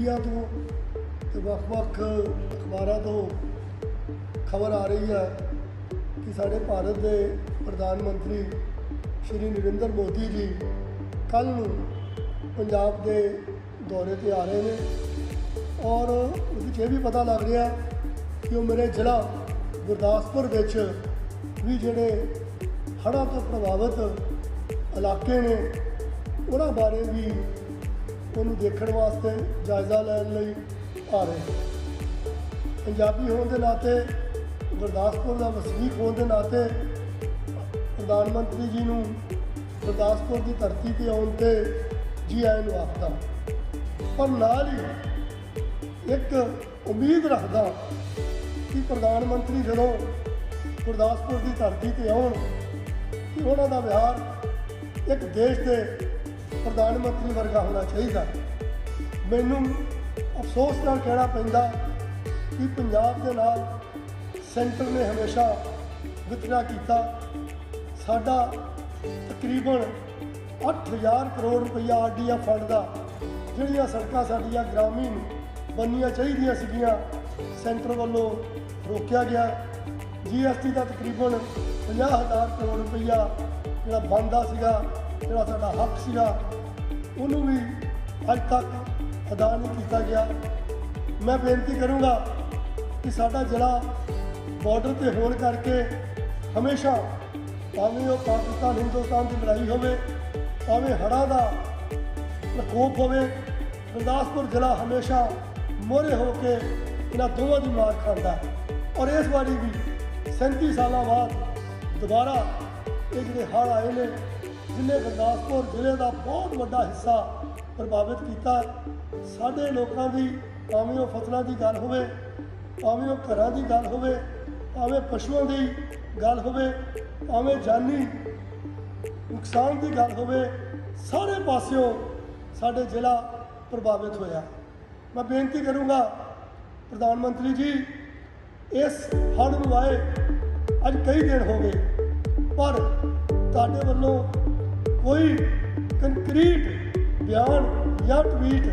Media ਤੋਂ ਤੇ ਵੱਖ-ਵੱਖ ਅਖਬਾਰਾਂ ਤੋਂ ਖਬਰ ਆ ਰਹੀ ਹੈ ਕਿ ਸਾਡੇ ਭਾਰਤ ਦੇ ਪ੍ਰਧਾਨ ਮੰਤਰੀ ਸ਼੍ਰੀ ਨਰਿੰਦਰ ਮੋਦੀ ਜੀ ਕੱਲ ਨੂੰ ਪੰਜਾਬ ਦੇ ਦੌਰੇ ਤੇ ਆ ਰਹੇ ਨੇ ਔਰ ਉਹਦੇ 'ਚ ਇਹ ਵੀ ਪਤਾ ਲੱਗ ਰਿਹਾ ਕਿ ਉਹ ਮੇਰੇ ਜ਼ਿਲ੍ਹਾ ਗੁਰਦਾਸਪੁਰ ਵਿੱਚ ਵੀ ਜਿਹੜੇ ਹੜ੍ਹਾਂ ਤੋਂ ਪ੍ਰਭਾਵਿਤ ਇਲਾਕੇ ਨੇ, ਉਹਨਾਂ ਬਾਰੇ ਵੀ ਉਹਨੂੰ ਦੇਖਣ ਵਾਸਤੇ ਜਾਇਜ਼ਾ ਲੈਣ ਲਈ ਆ ਰਹੇ ਪੰਜਾਬੀ ਹੋਣ ਦੇ ਨਾਤੇ, ਗੁਰਦਾਸਪੁਰ ਦਾ ਵਸਨੀਕ ਹੋਣ ਦੇ ਨਾਤੇ, ਪ੍ਰਧਾਨ ਮੰਤਰੀ ਜੀ ਨੂੰ ਗੁਰਦਾਸਪੁਰ ਦੀ ਧਰਤੀ ਤੇ ਆਉਣ ਤੇ ਜੀ ਆਇਆਂ ਨੂੰ ਆਖਦਾ ਪਰ ਨਾਲ ਹੀ ਇੱਕ ਉਮੀਦ ਰੱਖਦਾ ਕਿ ਪ੍ਰਧਾਨ ਮੰਤਰੀ ਜਦੋਂ ਗੁਰਦਾਸਪੁਰ ਦੀ ਧਰਤੀ ਤੇ ਆਉਣ ਕਿ ਉਹਨਾਂ ਦਾ ਵਿਹਾਰ ਇੱਕ ਦੇਸ਼ ਦੇ ਪ੍ਰਧਾਨ ਮੰਤਰੀ ਵਰਗਾ ਹੋਣਾ ਚਾਹੀਦਾ। ਮੈਨੂੰ ਅਫਸੋਸ ਨਾਲ ਕਹਿਣਾ ਪੈਂਦਾ ਕਿ ਪੰਜਾਬ ਦੇ ਨਾਲ ਸੈਂਟਰ ਨੇ ਹਮੇਸ਼ਾ ਵਿਤਕਰਾ ਕੀਤਾ। ਸਾਡਾ ਤਕਰੀਬਨ 8000 ਕਰੋੜ ਰੁਪਈਆ ਆਰਡੀਆ ਫੰਡ ਦਾ ਜਿਹੜੀਆਂ ਸੜਕਾਂ ਸਾਡੀਆਂ ਗ੍ਰਾਮੀਣ ਬਣਨੀਆਂ ਚਾਹੀਦੀਆਂ ਸੀਗੀਆਂ, ਸੈਂਟਰ ਵੱਲੋਂ ਰੋਕਿਆ ਗਿਆ। ਜੀਐਸਟੀ ਦਾ ਤਕਰੀਬਨ 50000 ਕਰੋੜ ਰੁਪਈਆ ਜਿਹੜਾ ਬਣਦਾ ਸੀਗਾ ਜਿਹੜਾ ਸਾਡਾ ਹੱਕ ਸੀਗਾ, ਉਹਨੂੰ ਵੀ ਅੱਜ ਤੱਕ ਅਦਾ ਨਹੀਂ ਕੀਤਾ ਗਿਆ। ਮੈਂ ਬੇਨਤੀ ਕਰੂੰਗਾ ਕਿ ਸਾਡਾ ਜ਼ਿਲ੍ਹਾ ਬਾਰਡਰ ਤੇ ਹੋਣ ਕਰਕੇ ਹਮੇਸ਼ਾ ਭਾਵੇਂ ਉਹ ਪਾਕਿਸਤਾਨ, ਹਿੰਦੁਸਤਾਨ ਦੀ ਲੜਾਈ ਹੋਵੇ, ਭਾਵੇਂ ਹੜ੍ਹਾਂ ਦਾ ਪ੍ਰਕੋਪ ਹੋਵੇ, ਗੁਰਦਾਸਪੁਰ ਜ਼ਿਲ੍ਹਾ ਹਮੇਸ਼ਾ ਮੋਹਰੇ ਹੋ ਕੇ ਇਹਨਾਂ ਦੋਵਾਂ ਦੀ ਮਾਰ ਖਾਂਦਾ ਔਰ ਇਸ ਵਾਰੀ ਵੀ 37 ਸਾਲਾਂ ਬਾਅਦ ਦੁਬਾਰਾ ਇਹ ਜਿਹੜੇ ਹੜ੍ਹ ਆਏ ਨੇ ਜਿਨੇ ਗੁਰਦਾਸਪੁਰ ਜ਼ਿਲ੍ਹੇ ਦਾ ਬਹੁਤ ਵੱਡਾ ਹਿੱਸਾ ਪ੍ਰਭਾਵਿਤ ਕੀਤਾ ਸਾਡੇ ਲੋਕਾਂ ਦੀ, ਭਾਵੇਂ ਉਹ ਫਸਲਾਂ ਦੀ ਗੱਲ ਹੋਵੇ, ਭਾਵੇਂ ਉਹ ਘਰਾਂ ਦੀ ਗੱਲ ਹੋਵੇ, ਭਾਵੇਂ ਪਸ਼ੂਆਂ ਦੀ ਗੱਲ ਹੋਵੇ, ਭਾਵੇਂ ਜਾਨੀ ਨੁਕਸਾਨ ਦੀ ਗੱਲ ਹੋਵੇ, ਸਾਰੇ ਪਾਸਿਓਂ ਸਾਡੇ ਜ਼ਿਲ੍ਹਾ ਪ੍ਰਭਾਵਿਤ ਹੋਇਆ। ਮੈਂ ਬੇਨਤੀ ਕਰੂੰਗਾ ਪ੍ਰਧਾਨ ਮੰਤਰੀ ਜੀ, ਇਸ ਹੜ੍ਹ ਨੂੰ ਆਏ ਅੱਜ ਕਈ ਦਿਨ ਹੋ ਗਏ, ਪਰ ਤੁਹਾਡੇ ਵੱਲੋਂ ਕੋਈ ਕੰਕਰੀਟ, ਬਿਆਨ ਜਾਂ ਟਵੀਟ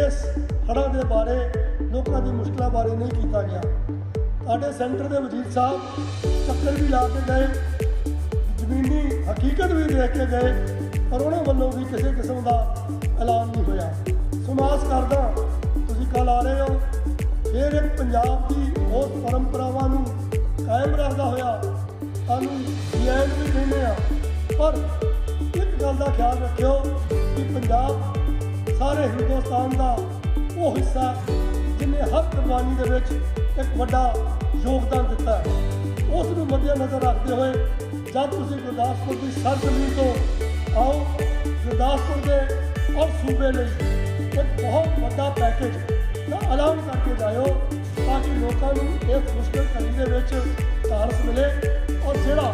ਇਸ ਹੜ੍ਹਾਂ ਦੇ ਬਾਰੇ ਲੋਕਾਂ ਦੀ ਮੁਸ਼ਕਲਾਂ ਬਾਰੇ ਨਹੀਂ ਕੀਤਾ ਗਿਆ। ਸਾਡੇ ਸੈਂਟਰ ਦੇ ਵਜ਼ੀਰ ਸਾਹਿਬ ਚੱਕਰ ਵੀ ਲਾ ਕੇ ਗਏ, ਜ਼ਮੀਨੀ ਹਕੀਕਤ ਵੀ ਦੇਖ ਕੇ ਗਏ, ਪਰ ਉਹਨਾਂ ਵੱਲੋਂ ਵੀ ਕਿਸੇ ਕਿਸਮ ਦਾ ਐਲਾਨ ਨਹੀਂ ਹੋਇਆ। ਸਮਾਸ ਕਰਦਾ, ਤੁਸੀਂ ਕੱਲ ਆ ਰਹੇ ਹੋ, ਫਿਰ ਇੱਕ ਪੰਜਾਬ ਦੀ ਉਸ ਪਰੰਪਰਾਵਾਂ ਨੂੰ ਕਾਇਮ ਰੱਖਦਾ ਹੋਇਆ ਸਾਨੂੰ ਜੀਐਨ ਵੀ ਕਹਿੰਦੇ ਆ ਪਰ ਗੱਲ ਦਾ ਖਿਆਲ ਰੱਖਿਓ ਕਿ ਪੰਜਾਬ ਸਾਰੇ ਹਿੰਦੁਸਤਾਨ ਦਾ ਉਹ ਹਿੱਸਾ ਜਿਹਨੇ ਹਰ ਕੁਰਬਾਨੀ ਦੇ ਵਿੱਚ ਇੱਕ ਵੱਡਾ ਯੋਗਦਾਨ ਦਿੱਤਾ ਹੈ। ਉਸ ਨੂੰ ਮੱਦੇ ਨਜ਼ਰ ਰੱਖਦੇ ਹੋਏ ਜਦ ਤੁਸੀਂ ਗੁਰਦਾਸਪੁਰ ਦੀ ਸਰਜ਼ਮੀਨ ਤੋਂ ਆਓ, ਗੁਰਦਾਸਪੁਰ ਦੇ ਔਰ ਸੂਬੇ ਲਈ ਇੱਕ ਬਹੁਤ ਵੱਡਾ ਪੈਕੇਜ ਦਾ ਐਲਾਨ ਕਰਕੇ ਜਾਇਓ ਤਾਂ ਕਿ ਲੋਕਾਂ ਨੂੰ ਇਸ ਮੁਸ਼ਕਲ ਘੜੀ ਦੇ ਵਿੱਚ ਸਹਾਰਸ ਮਿਲੇ ਔਰ ਜਿਹੜਾ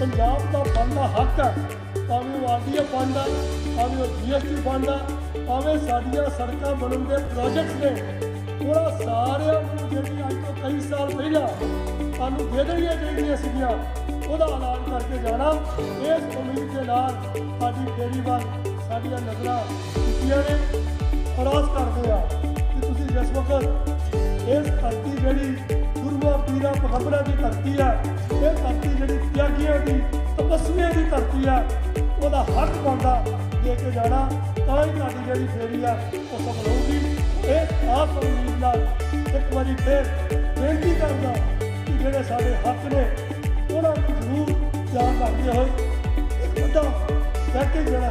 ਪੰਜਾਬ ਦਾ ਬਣਦਾ ਹੱਕ ਹੈ ਭਾਵੇਂ ਉਹ ਆਰਡੀਏ ਫੰਡ ਆ, ਭਾਵੇਂ ਉਹ ਜੀਐਸਟੀ ਫੰਡ ਆ, ਭਾਵੇਂ ਸਾਡੀਆਂ ਸੜਕਾਂ ਬਣਨ ਦੇ ਪ੍ਰੋਜੈਕਟਸ ਨੇ ਉਹਨਾਂ ਸਾਰਿਆਂ ਨੂੰ ਜਿਹੜੀ ਅੱਜ ਤੋਂ ਕਈ ਸਾਲ ਪਹਿਲਾਂ ਸਾਨੂੰ ਦੇ ਦੇਣੀਆਂ ਚਾਹੀਦੀਆਂ ਸੀਗੀਆਂ, ਉਹਦਾ ਐਲਾਨ ਕਰਕੇ ਜਾਣਾ। ਇਸ ਉਮੀਦ ਦੇ ਨਾਲ ਸਾਡੀ ਤੇਰੀ ਵੱਲ ਸਾਡੀਆਂ ਨਜ਼ਰਾਂ ਕੀਤੀਆਂ ਨੇ। ਅਰਾਜ਼ ਕਰਦੇ ਤਪਸਵੀਆਂ ਦੀ ਧਰਤੀ ਆ ਉਹਦਾ ਹੱਕ ਬਣਦਾ ਦੇ ਕੇ ਜਾਣਾ, ਤਾਂ ਹੀ ਤੁਹਾਡੀ ਜਿਹੜੀ ਫੇਰੀ ਆ, ਉਹ ਸਫਲ ਹੋਊਗੀ। ਇਹ ਆਪ ਉਮੀਦ ਨਾਲ ਇੱਕ ਵਾਰੀ ਫੇਰ ਬੇਨਤੀ ਕਰਦਾ ਕਿ ਜਿਹੜੇ ਸਾਡੇ ਹੱਕ ਨੇ, ਉਹਨਾਂ ਨੂੰ ਜ਼ਰੂਰ ਧਿਆਨ ਰੱਖਦੇ ਹੋਏ ਇੱਕ ਵੱਡਾ ਪੈਕੇਜ ਜਿਹੜਾ